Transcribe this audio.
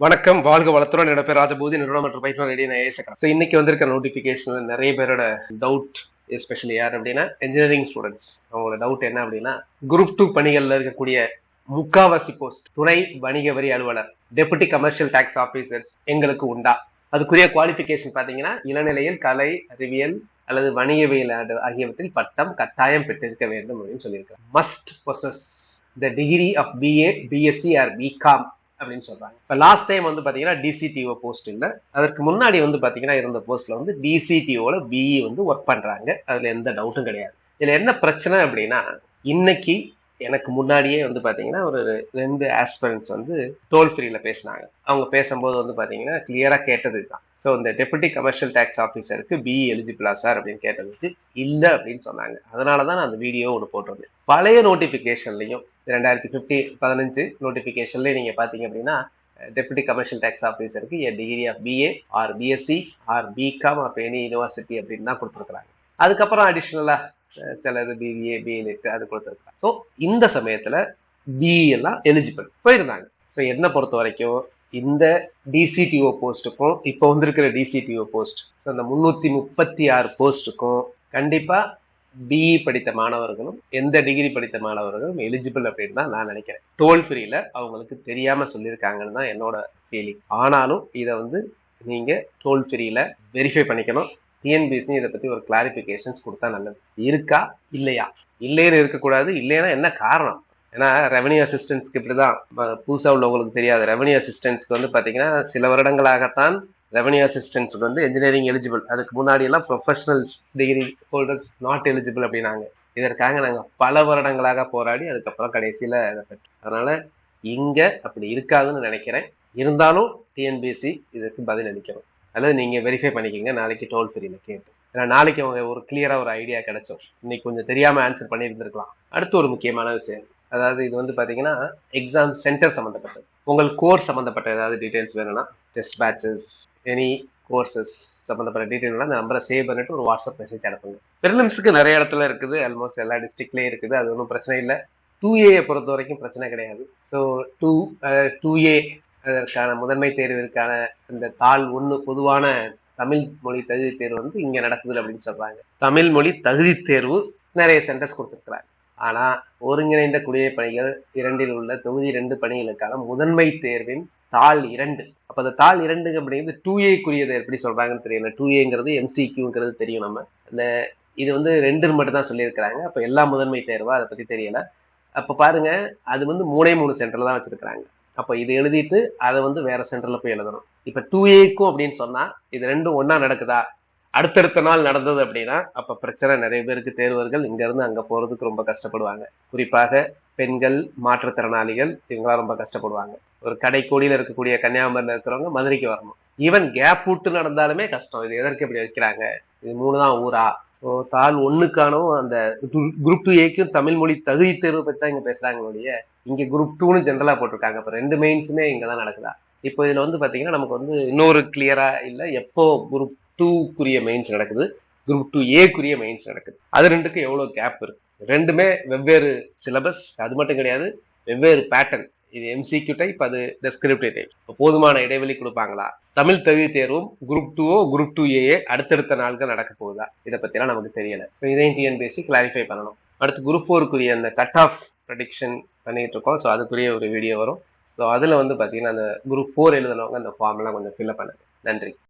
வணக்கம். வாழ்க வளத்துடன் என்னோட பேர் ராஜபூதி நிறுவனம் மற்றும் பயிற்சி ரெடி நான் ஏசக்கா ஸோ இன்னைக்கு வந்திருக்க நோட்டிஃபிகேஷன்ல நிறைய பேரோட டவுட் எஸ்பெஷலி யார் அப்படின்னா இன்ஜினியரிங் ஸ்டூடெண்ட்ஸ் அவங்களோட டவுட் என்ன அப்படின்னா குரூப் டூ பணிகளில் இருக்கக்கூடிய முக்காவாசி போஸ்ட் துணை வணிக வரி அலுவலர் டெபுட்டி கமர்ஷியல் டாக்ஸ் ஆபீசர்ஸ் எங்களுக்கு உண்டா? அதுக்குரிய குவாலிஃபிகேஷன் பார்த்தீங்கன்னா இளநிலையில் கலை அறிவியல் அல்லது வணிகவியல் ஆகியவற்றில் பட்டம் கட்டாயம் பெற்றிருக்க வேண்டும் அப்படின்னு சொல்லியிருக்காங்க. Must possess the degree of BA BSc or BCom அப்படின்னு சொல்றாங்க. இப்போ லாஸ்ட் டைம் வந்து பாத்தீங்கன்னா டிசிடிஓ போஸ்ட் இல்ல. அதற்கு முன்னாடி வந்து பாத்தீங்கன்னா இருந்த போஸ்ட்ல வந்து டிசிடிஓல பிஇ வந்து ஒர்க் பண்றாங்க. அதுல எந்த டவுட்டும் கிடையாது. இதுல என்ன பிரச்சனை அப்படின்னா இன்னைக்கு எனக்கு முன்னாடியே வந்து பாத்தீங்கன்னா ஒரு ரெண்டு ஆஸ்பிரன்ஸ் வந்து டோல் ஃப்ரீல பேசினாங்க. அவங்க பேசும்போது வந்து பாத்தீங்கன்னா கிளியரா கேட்டது தான் ஸோ இந்த டெபுட்டி கமர்ஷியல் டேக்ஸ் ஆஃபீஸருக்கு பிஇ எலிஜிபிளா சார் அப்படின்னு கேட்டதுக்கு இல்லை அப்படின்னு சொன்னாங்க. அதனால தான் நான் அந்த வீடியோ ஒன்று போட்டிருந்தேன். பழைய நோட்டிஃபிகேஷன்லையும் ரெண்டாயிரத்தி ஃபிஃப்டி பதினஞ்சு நோட்டிஃபிகேஷன்லேயே நீங்கள் பார்த்தீங்க அப்படின்னா deputy commercial tax ஆஃபீஸருக்கு a degree of BA or BSc or BCom of any university அப்படின்னு தான் கொடுத்துருக்குறாங்க. அதுக்கப்புறம் அடிஷ்னலாக சிலது பிபிஏ பிஎல்எட் அது கொடுத்துருக்காங்க ஸோ இந்த சமயத்தில் பிஇ எல்லாம் எலிஜிபிள் போயிருந்தாங்க. ஸோ என்னை பொறுத்த வரைக்கும் இந்த டிசிடிஓ போஸ்ட்டுக்கும் இப்போ வந்திருக்கிற டிசிடிஓ போஸ்ட் அந்த முன்னூற்றி முப்பத்தி ஆறு போஸ்ட்டுக்கும் கண்டிப்பாக பிஇ படித்த மாணவர்களும் எந்த டிகிரி படித்த மாணவர்களும் எலிஜிபிள் அப்படின்னு தான் நான் நினைக்கிறேன். டோல் ஃப்ரீல அவங்களுக்கு தெரியாம சொல்லியிருக்காங்கன்னு தான் என்னோட ஃபீலிங் ஆனாலும் இதை வந்து நீங்க டோல் ஃப்ரீல வெரிஃபை பண்ணிக்கணும். டிஎன்பிசி இதை பத்தி ஒரு கிளாரிபிகேஷன்ஸ் கொடுத்தா நல்லது. இருக்கா? இல்லையா? இல்லைன்னு இருக்கக்கூடாது. இல்லைன்னா என்ன காரணம்? ஏன்னா ரெவன்யூ அசிஸ்டன்ஸ்க்கு இப்படிதான். ப- புதுசா உள்ளவங்களுக்கு தெரியாது. ரெவன்யூ அசிஸ்டன்ஸ்க்கு வந்து பாத்தீங்கன்னா சில வருடங்களாகத்தான் ரெவன்யூ அசிஸ்டன்ஸ்க்கு வந்து இன்ஜினியரிங் எலிஜிபிள் அதுக்கு முன்னாடி எல்லாம் professionals degree holders not eligible அப்படின்னாங்க. இதற்காக நாங்க பல வருடங்களாக போராடி அதுக்கப்புறம் கடைசியில அதனால் இங்கே அதனால இங்க அப்படி இருக்காதுன்னு நினைக்கிறேன். இருந்தாலும் டிஎன்பிஎஸ்சி இதுக்கு பதில் அளிக்கணும் அல்லது நீங்க வெரிஃபை பண்ணிக்கோங்க. நாளைக்கு டோல் ஃப்ரீல கேட்டு. ஏன்னா நாளைக்கு அவங்க ஒரு கிளியரா ஒரு ஐடியா கிடைச்சோம். இன்னைக்கு கொஞ்சம் தெரியாம ஆன்சர் பண்ணியிருந்திருக்கலாம். அடுத்து ஒரு முக்கியமான விஷயம். அதாவது இது வந்து பாத்தீங்கன்னா எக்ஸாம் சென்டர் சம்மந்தப்பட்டது உங்கள் கோர்ஸ் சம்மந்தப்பட்ட ஏதாவது டீடைல்ஸ் வேணும்னா டெஸ்ட் பேட்சஸ் எனி கோர்சஸ் சம்மந்தப்பட்ட டீட்டெயில்னா அந்த நம்பரை சேவ் பண்ணிட்டு ஒரு வாட்ஸ்அப் மெசேஜ் அனுப்புங்க. பிரிலிம்ஸுக்கு நிறைய இடத்துல இருக்குது. ஆல்மோஸ்ட் எல்லா டிஸ்ட்ரிக்ட்லயும் இருக்குது. அது ஒன்றும் பிரச்சனை இல்லை. டூ ஏயை பொறுத்த வரைக்கும் பிரச்சனை கிடையாது. ஸோ டூ டூ ஏ அதற்கான முதன்மை தேர்விற்கான அந்த தாள் ஒன்று பொதுவான தமிழ் மொழி தகுதி தேர்வு வந்து இங்கே நடக்குது அப்படின்னு சொல்கிறாங்க தமிழ் மொழி தகுதி தேர்வு நிறைய சென்டர்ஸ் கொடுத்துருக்குறாங்க. ஆனா ஒருங்கிணைந்த குடியை பணிகள் இரண்டில் உள்ள தொகுதி ரெண்டு பணிகளுக்கான முதன்மை தேர்வின் தாள் இரண்டு. அப்ப அந்த தாள் இரண்டு அப்படிங்கிறது டூ ஏக்குரியதை எப்படி சொல்றாங்கன்னு தெரியல. டூ ஏங்கிறது எம்சிக்யூங்கிறது தெரியும் நம்ம. இந்த இது வந்து ரெண்டுன்னு மட்டும் தான் சொல்லியிருக்கிறாங்க. அப்ப எல்லா முதன்மை தேர்வா அதை பத்தி தெரியல. அப்ப பாருங்க அது வந்து மூணே மூணு சென்டர்ல தான் வச்சிருக்காங்க அப்ப இது எழுதிட்டு அதை வந்து வேற சென்டர்ல போய் எழுதணும். இப்ப டூ ஏக்கும் அப்படின்னு சொன்னா இது ரெண்டும் ஒன்றா நடக்குதா? அடுத்தடுத்த நாள் நடந்தது அப்படின்னா அப்ப பிரச்சனை நிறைய பேருக்கு தேர்வர்கள் இங்க இருந்து அங்க போறதுக்கு ரொம்ப கஷ்டப்படுவாங்க. குறிப்பாக பெண்கள் மாற்றுத்திறனாளிகள் இவங்களாம் ரொம்ப கஷ்டப்படுவாங்க. ஒரு கடைக்கோடியில இருக்கக்கூடிய கன்னியாகுமரியில இருக்கிறவங்க மதுரைக்கு வரணும். ஈவன் கேப் விட்டு நடந்தாலுமே கஷ்டம். இது எதற்கு இப்படி வைக்கிறாங்க? இது மூணு தான் ஊரா? தாள் ஒண்ணுக்கானும் அந்த குரூப் டூ ஏக்கும் தமிழ் மொழி தகுதி தேர்வு பத்தி தான் இங்க பேசுறாங்க ஒழிய இங்க குரூப் டூன்னு ஜென்ரலா போட்டிருக்காங்க. இப்ப ரெண்டு மெயின்ஸுமே இங்க தான் நடக்குதா? இப்போ இதுல வந்து பாத்தீங்கன்னா நமக்கு வந்து இன்னொரு கிளியரா இல்ல எப்போ குரூப் டூக்குரிய மெயின்ஸ் நடக்குது. குரூப் டூ ஏக்குரிய மெயின்ஸ் நடக்குது. அது ரெண்டுக்கும் எவ்வளோ கேப் இருக்கு? ரெண்டுமே வெவ்வேறு சிலபஸ் அது மட்டும் கிடையாது வெவ்வேறு பேட்டர்ன் இது எம்சிக்யூ டைப் அது டெஸ்கிரிப்டிவ் டைப் போதுமான இடைவெளி கொடுப்பாங்களா? தமிழ் தகுதி தேர்வும் குரூப் டூவோ குரூப் டூ ஏ அடுத்தடுத்த நாள்கள் நடக்க போகுதா? இதை பத்திலாம் நமக்கு தெரியல. ஸோ இதையும் டிஎன்பிஎஸ்சி கிளாரிஃபை பண்ணணும். அடுத்து குரூப் ஃபோருக்குரிய அந்த கட் ஆஃப் ப்ரடிக்ஷன் பண்ணிட்டு இருக்கோம். ஸோ அதுக்குரிய ஒரு வீடியோ வரும். ஸோ அதில் வந்து பார்த்தீங்கன்னா அந்த குரூப் ஃபோர் எழுதுனவங்க அந்த ஃபார்ம்லாம் கொஞ்சம் ஃபில்அப் பண்ணுங்க. நன்றி.